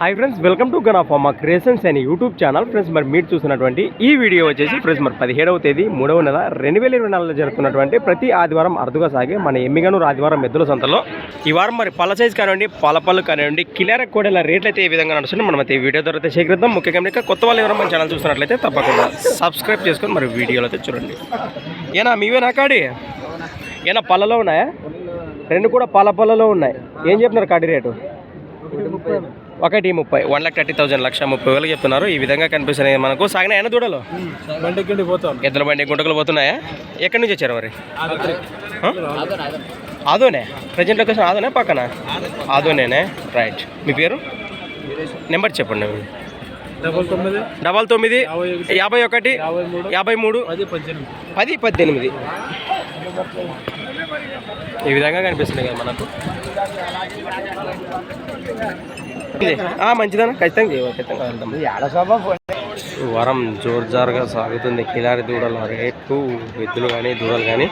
Hi friends welcome to gun of మా creations అనే YouTube channel friends మరి మీరు చూసినటువంటి ఈ వీడియో వచ్చేసి ఫ్రెండ్స్ మరి పదిహేడవ తేదీ మూడవ నెల రెండు వేల ఇరవై నాలుగులో జరుగుతున్నటువంటి ప్రతి ఆదివారం అరుదుగా సాగే మన ఎమ్మిగనూరు ఆదివారం ఎద్దుల సంతలో. ఈ వారం మరి పళ్ళ సైజ్ కానివ్వండి పాల పళ్ళు కానివ్వండి కిలార కోడల రేట్లు అయితే ఏ విధంగా నడుస్తున్నాయి మనం అయితే ఈ వీడియో ద్వారా అయితే సేకరిద్దాం. ముఖ్యంగా ఇంకా కొత్త వాళ్ళు ఎవరైనా మన ఛానల్ చూసినట్లయితే తప్పకుండా సబ్స్క్రైబ్ చేసుకొని మరి వీడియోలో అయితే చూడండి. ఏనా మీవేనా కాడి? ఏనా పళ్ళలో ఉన్నాయా? రెండు కూడా పాల పళ్ళలో ఉన్నాయి. ఏం చెప్తున్నారు కాడి రేటు? ఒకటి ముప్పై వన్ లాక్ థర్టీ థౌసండ్ లక్ష ముప్పై వేలు చెప్తున్నారు. ఈ విధంగా కనిపిస్తున్నాయి మనకు. సాగిన ఎన్న దూడలు? పోతాం. ఎద్దుల బండి గుంటకలు పోతున్నాయా? ఎక్కడి నుంచి వచ్చారు మరి? ఆదోనే? ప్రజెంట్ లొకేషన్ ఆదోనే పక్కన? ఆదోనేనే. రైట్. మీ పేరు? నెంబర్ చెప్పండి. డబల్ తొమ్మిది యాభై ఒకటి యాభై మూడు పది పద్దెనిమిది. పది పద్దెనిమిది. ఈ విధంగా కనిపిస్తుంది కదా మనకు. మంచిదన్న ఖచ్చితంగా. ఖచ్చితంగా వరం జోర్జారుగా సాగుతుంది. కిలారి దూడల రేట్లు ఎద్దులు కానీ దూడలు కానీ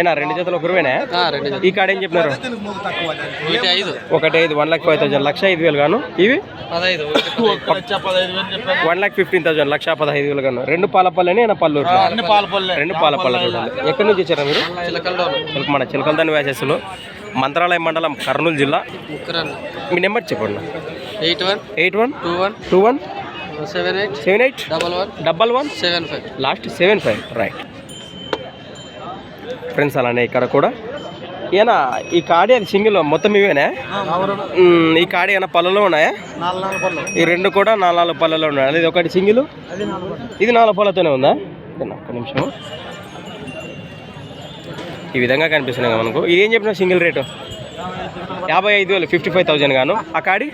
ఏనా రెండు జతలు ఒకరువేనా? ఈ కాడ ఏం చెప్పినారు? ఒకటి ఐదు. వన్ లాక్ ఫైవ్ థౌసండ్ లక్ష ఐదు వేలు గాను. ఇవి? వన్ లాక్ ఫిఫ్టీన్ థౌసండ్ లక్ష పదహైదు వేలు గాను. రెండు పాల పళ్ళని నా పళ్ళు అన్ని పాల పల్లె రెండు పాల పళ్ళ దూడలు ఎక్కడి నుంచి వచ్చారా మీరు? మన చిలకలదాని వ్యాసెస్లో మంత్రాలయం మండలం కర్నూలు జిల్లా. మీ నెంబర్ చెప్పండి eight one eight one two one two one seven eight seven eight double one double one seven five. Last seven five. Right. Friends అలానే ఇక్కడ కూడా. ఏనా ఈ కాడి అది సింగిల్ మొత్తం ఇవేనా? ఈ కాడి ఏమైనా పళ్ళలో ఉన్నాయా? ఈ రెండు కూడా నాలుగు నాలుగు పళ్ళలో ఉన్నాయి? ఇది ఒకటి సింగిల్? ఇది నాలుగు పళ్ళతోనే ఉందా? ఒక్క నిమిషం ఈ విధంగా కనిపిస్తున్నాయి మనకు. ఇది ఏం చెప్పిన సింగిల్ రేటు? యాభై ఐదు వేలు ఫిఫ్టీ ఫైవ్ థౌజండ్ గాను. ఆ కాడి?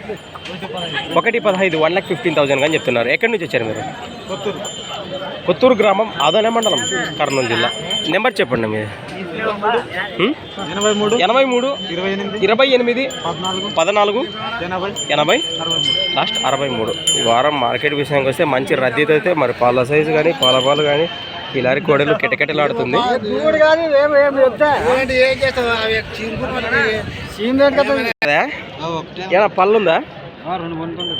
ఒకటి పదహైదు వన్ లాక్ ఫిఫ్టీన్ థౌజండ్ కానీ చెప్తున్నారు. ఎక్కడి నుంచి వచ్చారు మీరు? కొత్తూరు కొత్తూరు గ్రామం ఆదోనే మండలం కర్నూలు జిల్లా. నెంబర్ చెప్పండి మీరు? ఎనభై మూడు ఇరవై ఎనిమిది పద్నాలుగు ఎనభై లాస్ట్ అరవై మూడు. ఈ వారం మార్కెట్ విషయానికి వస్తే మంచి రద్దీతో అయితే మరి పాల సైజు కానీ పాల పాలు కానీ ఇలాంటి కోడలు కిటకిటలాడుతుంది. కదా? ఏమైనా పళ్ళు ఉందా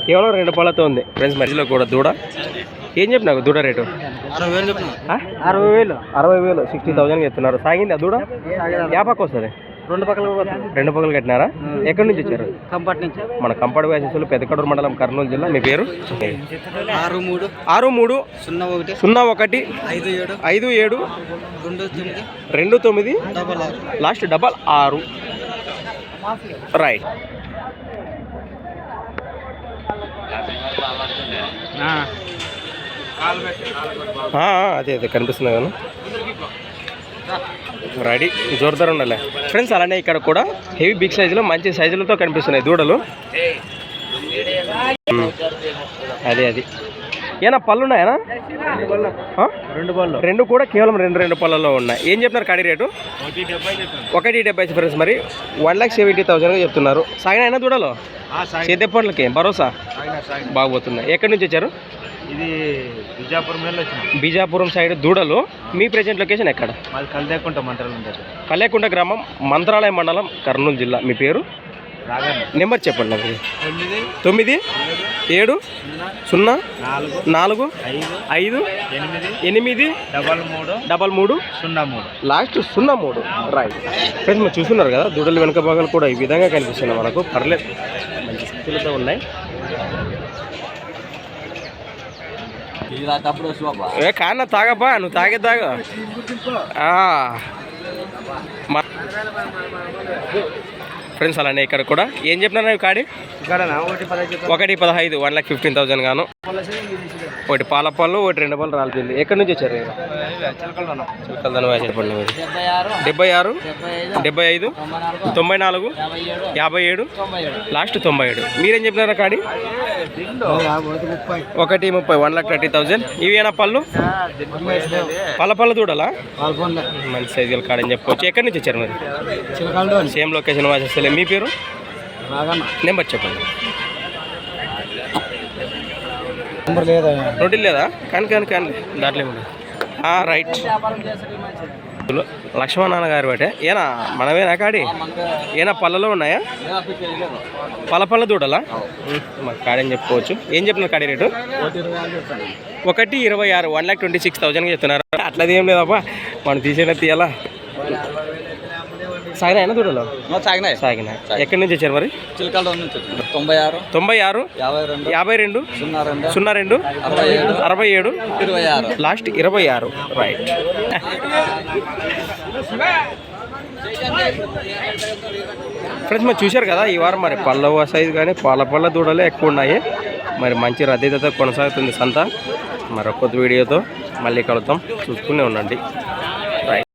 కేవలం రెండు పళ్ళతో ఉంది. ఫ్రెండ్స్ మధ్యలో కూడా దూడ. ఏం చెప్పినావు దూడ రేటు? అరవై వేలు చెప్పిన ఆ? అరవై వేలు. అరవై వేలు. సిక్స్టీ థౌసండ్ చెప్తున్నారు. సాగింది ఆ దూడ యాపకు వస్తుంది. రెండు పక్కల రెండు పక్కలు కట్టినారా? ఎక్కడి నుంచి వచ్చారు? కంపట్ నుంచి. మన కంపడి వ్యాసెస్లు పెద్దకడూరు మండలం కర్నూలు జిల్లా. మీ పేరు? ఆరు మూడు. ఆరు మూడు. సున్నా ఒకటి. సున్నా ఒకటి. ఐదు ఏడు. ఐదు ఏడు. రెండు తొమ్మిది. రెండు తొమ్మిది. డబల్ ఆరు. లాస్ట్ డబల్ ఆరు. రైట్. ఆ, అదే అదే కనిపిస్తుంది కదా. రెడీ జోరుదారు ఉండాలి. ఫ్రెండ్స్ అలానే ఇక్కడ కూడా హెవీ బిగ్ సైజులో మంచి సైజులతో కనిపిస్తున్నాయి దూడలు. అదే అది. ఏనా పళ్ళు ఉన్నాయనా? రెండు పళ్ళు. రెండు కూడా కేవలం రెండు రెండు పళ్ళలో ఉన్నాయి. ఏం చెప్తున్నారు కాడి రేటు? ఒకటి డెబ్బై ఫ్రెండ్స్ మరి వన్ లాక్ సెవెంటీ థౌసండ్గా చెప్తున్నారు. సాగిన అయినా దూడలు సేద్య పండ్లకి భరోసా? బాగుపోతున్నాయి ఎక్కడి నుంచి వచ్చారు? ఇది బిజాపురం వెళ్ళి వచ్చిన బీజాపురం సైడ్ దూడలు. మీ ప్రజెంట్ లొకేషన్ ఎక్కడ? మాది కలిదేకుంట మంత్రాలు ఉంటుంది కళ్యాకుంట గ్రామం మంత్రాలయ మండలం కర్నూలు జిల్లా. మీ పేరు? నెంబర్ చెప్పండి నాకు. తొమ్మిది ఏడు సున్నా నాలుగు ఐదు ఎనిమిది డబల్ మూడు డబల్ మూడు సున్నా మూడు. లాస్ట్ సున్నా మూడు. రైట్ ఫ్రెండ్స్ మీరు చూస్తున్నారు కదా దూడల వెనుక భాగాలు కూడా ఈ విధంగా కనిపిస్తున్నాయి మనకు. పర్లేదు. మంచి స్థితిలో ఉన్నాయి. ఏ కాన్న తాగబ్బా నువ్వు తాగే తాగ. ఫ్రెండ్స్ అలానే ఇక్కడ కూడా. ఏం చెప్పినా కాడి? ఒకటి పదహైదు ఒకటి పదహైదు వన్ లాక్ ఫిఫ్టీన్ థౌసండ్ గాను. ఒకటి పాల పళ్ళు ఒకటి రెండు పళ్ళు రాలిపోయింది ఎక్కడి నుంచి వచ్చారు? చిలకలదన డెబ్బై ఆరు డెబ్బై ఐదు తొంభై నాలుగు యాభై ఏడు లాస్ట్ తొంభై ఏడు. మీరేం చెప్పినారా కాడి ఒకటి ముప్పై ఒకటి ముప్పై వన్ లాక్ థర్టీ థౌసండ్ ఇవి ఏనా పళ్ళు? పళ్ళ పళ్ళ దూడలా పాల్గొండ మంచి సైజుల కాడని చెప్పుకోవచ్చు. ఎక్కడి నుంచి వచ్చారు మరి? సేమ్ లొకేషన్ వాసేస్తలే మీ పేరు? నెంబర్ చెప్పండి. నెంబర్ లేదా? నోటి లేదా? కానీ కానీ కానీ. దాంట్లో రైట్. లక్ష్మణ గారి బట్టే. ఏనా? మనమేనా కాడి? ఏనా పళ్ళలో ఉన్నాయా? పళ్ళ పళ్ళ దూడలా మాకు కాడని చెప్పుకోవచ్చు. ఏం చెప్పినారు కాడి రేటు? ఒకటి ఇరవై ఆరు వన్ ల్యాక్ ట్వంటీ సిక్స్ థౌజండ్కి చెప్తున్నారు. అట్లది ఏం లేదబ్బా. మనం తీసేనా తీయాలా? సాగినాయన దూడలు? సాగినాయి. సాగినాయి. ఎక్కడి నుంచి వచ్చారు మరి? చిలకల నుంచి తొంభై ఆరు తొంభై ఆరు యాభై రెండు యాభై రెండు సున్నా రెండు సున్నా రెండు అరవై ఏడు అరవై ఏడు ఇరవై ఆరు లాస్ట్ ఇరవై ఆరు రైట్ ఫ్రెండ్స్ మరి చూశారు కదా ఈ వారం మరి పళ్ళ సైజు కానీ పాల పళ్ళ దూడలే ఎక్కువ ఉన్నాయి. మరి మంచి రద్దీతో కొనసాగుతుంది సంత. మరొక వీడియోతో మళ్ళీ కలుద్దాం. చూసుకునే ఉండండి. రైట్